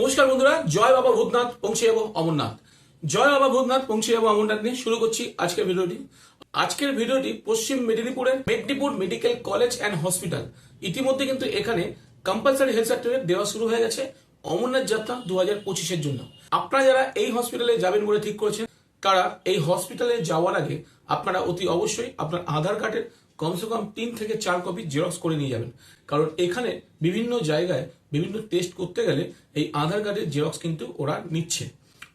নমস্কার বন্ধুরা, জয় বাবা ভূতনাথ, পৌঁছে যাব অমরনাথ। জয় বাবা ভূতনাথ, পৌঁছে যাব অমরনাথ নিয়ে। শুরু করছি আজকের ভিডিওটি। আজকের ভিডিওটি পশ্চিম মেদিনীপুরের Medinipur medical college and hospital. ইতিমধ্যে কিন্তু এখানে কম্পালসারি হেলথ সার্টিফিকেট দেওয়া শুরু হয়ে গেছে অমরনাথ যাত্রা দু হাজার পঁচিশের জন্য। আপনারা যারা এই হসপিটালে যাবেন বলে ঠিক করেছেন তারা এই হসপিটালে যাওয়ার আগে আপনারা অতি অবশ্যই আপনার আধার কার্ডের কমসে কম তিন থেকে চার কপি জেরক্স করে নিয়ে যাবেন। কারণ এখানে বিভিন্ন জায়গায় বিভিন্ন টেস্ট করতে গেলে এই আধার কার্ডের জেরক্স কিন্তু ওরা নিচ্ছে।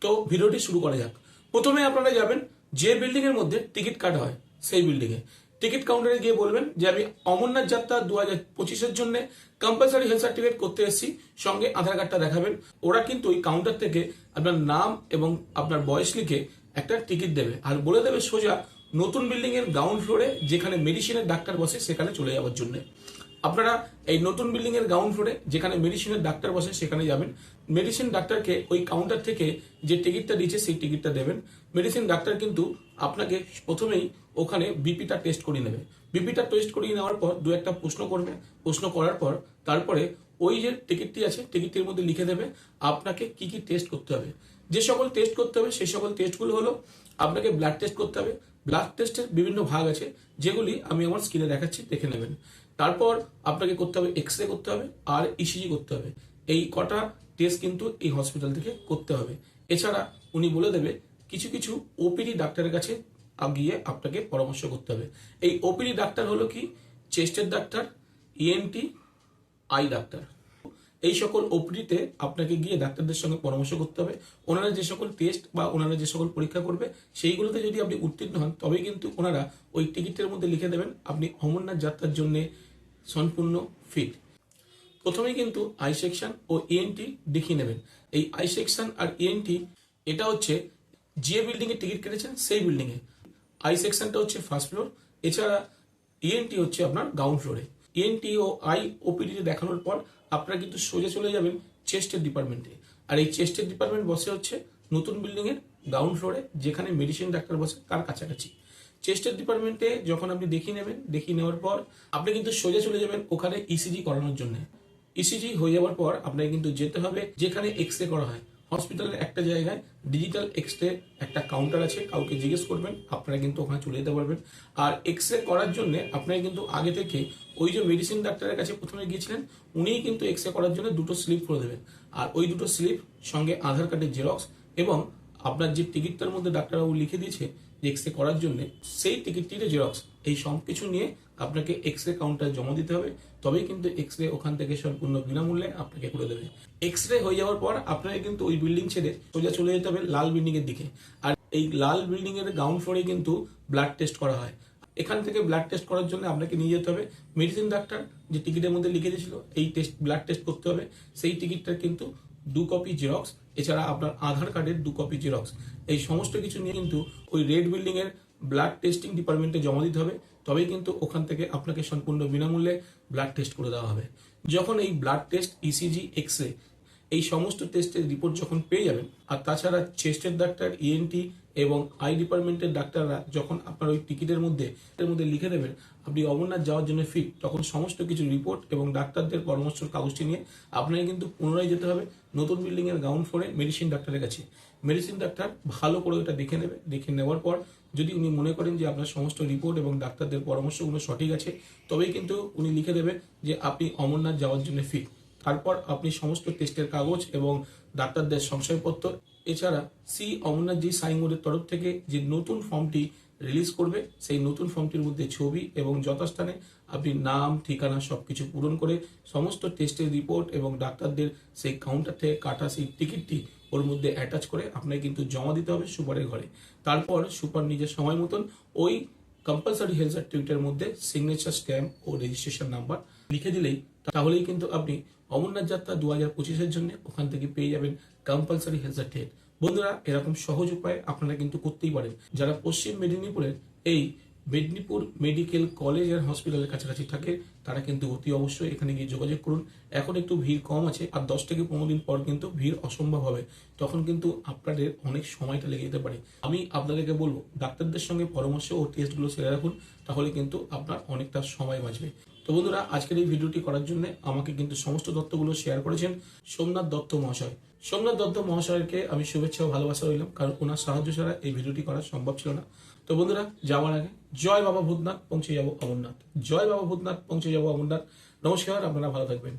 তো ভিডিওটি শুরু করা যাক। প্রথমে আপনারা যাবেন, যে বিল্ডিং এর মধ্যে টিকিট কাটা হয়, সেই বিল্ডিং এ। টিকিট কাউন্টারে গিয়ে বলবেন যে, আমি অমরনাথ যাত্রা দু হাজার পঁচিশের জন্য কম্পালসারি হেলথ সার্টিফিকেট করতে এসেছি। সঙ্গে আধার কার্ডটা দেখাবেন। ওরা কিন্তু ওই কাউন্টার থেকে আপনার নাম এবং আপনার বয়স লিখে একটা টিকিট দেবে। আর বলে দেবে সোজা নতুন বিল্ডিং এর গ্রাউন্ড ফ্লোরে যেখানে মেডিসিনের ডাক্তার বসে, সেখানে চলে যাওয়ার জন্য। আপনারা এই নতুন বিল্ডিং এর গ্রাউন্ড ফ্লোরে যেখানে মেডিসিনের ডাক্তার বসে, সেখানে যাবেন। মেডিসিন ডাক্তারকে ওই কাউন্টার থেকে যে টিকিটটা দিয়েছে, সেই টিকিটটা দেবেন। মেডিসিন ডাক্তার কিন্তু আপনাকে প্রথমেই ওখানে বিপিটা টেস্ট করিয়ে নেবে। বিপিটা টেস্ট করিয়ে নেওয়ার পর দু একটা প্রশ্ন করবে। প্রশ্ন করার পর তারপরে ওই যে টিকিটটি আছে টিকিটটির মধ্যে লিখে দেবে আপনাকে কি কি টেস্ট করতে হবে। যে সকল টেস্ট করতে হবে সেই সকল টেস্টগুলো হলো আপনাকে ব্লাড টেস্ট করতে হবে ব্লাড টেস্টের বিভিন্ন ভাগ আছে, যেগুলি আমি আমার স্ক্রিনে দেখাচ্ছি, দেখে নেবেন। তারপর আপনাকে করতে হবে এক্স রে করতে হবে, আর ইসিজি করতে হবে। এই কটা টেস্ট কিন্তু এই হসপিটাল থেকে করতে হবে। এছাড়া উনি বলে দেবে, কিছু কিছু ওপিডি ডাক্তারের কাছে গিয়ে আপনাকে পরামর্শ করতে হবে। এই ওপিডি ডাক্তার হলো কি? চেস্টের ডাক্তার ইএনটি আই ডাক্তার। এই সকল ওপিডিতে আপনাকে গিয়ে ডাক্তারদের সঙ্গে পরামর্শ করতে হবে। ওনারা যে সকল টেস্ট বা ওনারা যে সকল পরীক্ষা করবে, সেইগুলোতে যদি আপনি উত্তীর্ণ হন, তবেই কিন্তু ওনারা ওই টিকিটের মধ্যে লিখে দেবেন, আপনি অমরনাথ যাত্রার জন্য সম্পূর্ণ ফিট প্রথমেই কিন্তু আই সেকশন ও ইএনটি দেখিয়ে নেবেন। এই আই সেকশন আর ইএনটি এটা হচ্ছে যে বিল্ডিং এ টিকিট কেটেছেন, সেই বিল্ডিং এ। আই সেকশনটা হচ্ছে ফার্স্ট ফ্লোর এছাড়া ইএনটি হচ্ছে আপনার গ্রাউন্ড ফ্লোরে ইএনটি ও আই ওপিডি দেখানোর পর আপনারা কিন্তু সোজা চলে যাবেন চেস্টের ডিপার্টমেন্টে। আর এই চেস্টের ডিপার্টমেন্ট বসে হচ্ছে নতুন বিল্ডিংয়ের গ্রাউন্ড ফ্লোরে যেখানে মেডিসিন ডাক্তার বসে তার কাছাকাছি। চেস্টের ডিপার্টমেন্টে যখন আপনি দেখিয়ে নেবেন দেখিয়ে নেওয়ার পর আপনি কিন্তু সোজা চলে যাবেন ওখানে ইসিজি করানোর জন্য। ইসিজি হয়ে যাওয়ার পর আপনাকে কিন্তু যেতে হবে যেখানে এক্স রে করা হয়। হসপিটালের একটা জায়গায় ডিজিটাল এক্স রে একটা কাউন্টার আছে, কাউকে জিজ্ঞেস করবেন, আপনারা কিন্তু ওখানে চলে যেতে পারবেন। আর এক্স রে করার জন্য আপনারা কিন্তু আগে থেকে ওই যে মেডিসিন ডাক্তারের কাছে প্রথমে গিয়েছিলেন, উনিই কিন্তু এক্স রে করার জন্য দুটো স্লিপ করে দেবেন। আর ওই দুটো স্লিপ সঙ্গে আধার কার্ডের জেরক্স এবং আপনার যে টিকিটটার মধ্যে ডাক্তারবাবু লিখে দিয়েছে যে এক্স রে করার জন্য, সেই টিকিটটির জেরক্স এই সব কিছু নিয়ে আপনাকে এক্স রে কাউন্টার জমা দিতে হবে। তবেই কিন্তু এক্স রে ওখান থেকে সম্পূর্ণ বিনামূল্যে আপনাকে করে দেবে। এক্স রে হয়ে যাওয়ার পর আপনাকে কিন্তু ওই বিল্ডিং ছেড়ে সোজা চলে যেতে হবে লাল বিল্ডিং এর দিকে। আর এই লাল বিল্ডিং এর গ্রাউন্ড ফ্লোরে কিন্তু ব্লাড টেস্ট করা হয়। এখান থেকে ব্লাড টেস্ট করার জন্য আপনাকে নিয়ে যেতে হবে মেডিসিন ডাক্তার যে টিকিটের মধ্যে লিখে দিয়েছিল, এই টেস্ট ব্লাড টেস্ট করতে হবে। সেই টিকিটটা কিন্তু দু কপি জেরক্স এছাড়া আপনার আধার কার্ডের দু কপি জেরক্স এই সমস্ত কিছু নিয়ে কিন্তু ওই রেড বিল্ডিং এর ব্লাড টেস্টিং ডিপার্টমেন্টে জমা দিতে হবে। তবেই কিন্তু ওখান থেকে আপনাকে সম্পূর্ণ বিনামূল্যে ব্লাড টেস্ট করে দেওয়া হবে। যখন এই blood test ECG X ray এই সমস্ত টেস্টের রিপোর্ট যখন পেয়ে যাবেন, আর তাছাড়া চেস্টের ডাক্তার ইএনটি এবং আই ডিপার্টমেন্টের ডাক্তাররা যখন আপনার ওই টিকিটের মধ্যে, এর মধ্যে লিখে দেবেন, আপনি অমরনাথ যাওয়ার জন্য ফিট তখন সমস্ত কিছু রিপোর্ট এবং ডাক্তারদের পরামর্শের কাগজটি নিয়ে আপনাকে কিন্তু পুনরায় যেতে হবে নতুন বিল্ডিংয়ের গ্রাউন্ড ফ্লোরে মেডিসিন ডাক্তারের কাছে। মেডিসিন ডাক্তার ভালো করে ওটা দেখে নেবে, দেখে নেওয়ার পর যদি উনি মনে করেন যে আপনার সমস্ত রিপোর্ট এবং ডাক্তারদের পরামর্শগুলো সঠিক আছে, তবেই কিন্তু উনি লিখে দেবে যে আপনি অমরনাথ যাওয়ার জন্য ফিট তারপর আপনি সমস্ত টেস্টের কাগজ এবং ডাক্তারদের সংশয়পত্র, এছাড়া সি অমরনাথ জি সাইমোডের তরফ থেকে যে নতুন ফর্মটি রিলিজ করবে, সেই নতুন ফর্মটির মধ্যে ছবি এবং যথাস্থানে আপনি নাম, ঠিকানা সবকিছু পূরণ করে সমস্ত টেস্টের রিপোর্ট এবং ডাক্তারদের সেই কাউন্টার থেকে কাটা সেই টিকিটটি ওর মধ্যে অ্যাটাচ করে আপনাকে কিন্তু জমা দিতে হবে সুপারের ঘরে। তারপর সুপার নিজের সময় মতন ওই কম্পালসারি হেলথ সার্টিফিকেটের মধ্যে সিগনেচার স্ট্যাম্প ও রেজিস্ট্রেশন নাম্বার লিখে দিলেই তাহলেই কিন্তু আপনি অমরনাথ যাত্রা দু হাজার পঁচিশের জন্য ওখান থেকে পেয়ে যাবেন কম্পালসারি হেলথ সার্টিফিকেট বন্ধুরা, এরকম সহজ উপায় আপনারা কিন্তু করতেই পারেন। যারা পশ্চিম মেদিনীপুরের, এই মেদিনীপুর মেডিকেল কলেজ আর হসপিটালের কাছাকাছি থাকে, তারা কিন্তু অতি অবশ্যই এখানে গিয়ে যোগাযোগ করুন। এখন একটু ভিড় কম আছে, আর দশ থেকে পনেরো দিন পর কিন্তু ভিড় অসম্ভব হবে। তখন কিন্তু আপনাদের অনেক সময়টা লেগে যেতে পারে। আমি আপনাদেরকে বলব, ডাক্তারদের সঙ্গে পরামর্শ ও টেস্টগুলো সেরে রাখুন, তাহলে কিন্তু আপনার অনেকটা সময় বাঁচবে। তো বন্ধুরা, আজকের এই ভিডিওটি করার জন্য আমাকে কিন্তু সমস্ত তথ্যগুলো শেয়ার করেছেন সোমনাথ দত্ত মহাশয়। সোমনাথ দত্ত মহাশয়কে আমি শুভেচ্ছা ও ভালোবাসা রইলাম, কারণ ওনার সাহায্য ছাড়া এই ভিডিওটি করা সম্ভব ছিল না। তো বন্ধুরা, যাওয়ার আগে জয় বাবা ভূতনাথ, পৌঁছে যাব অমরনাথ। জয় বাবা ভূতনাথ, পৌঁছে যাব অমরনাথ। নমস্কার, আপনারা ভালো থাকবেন।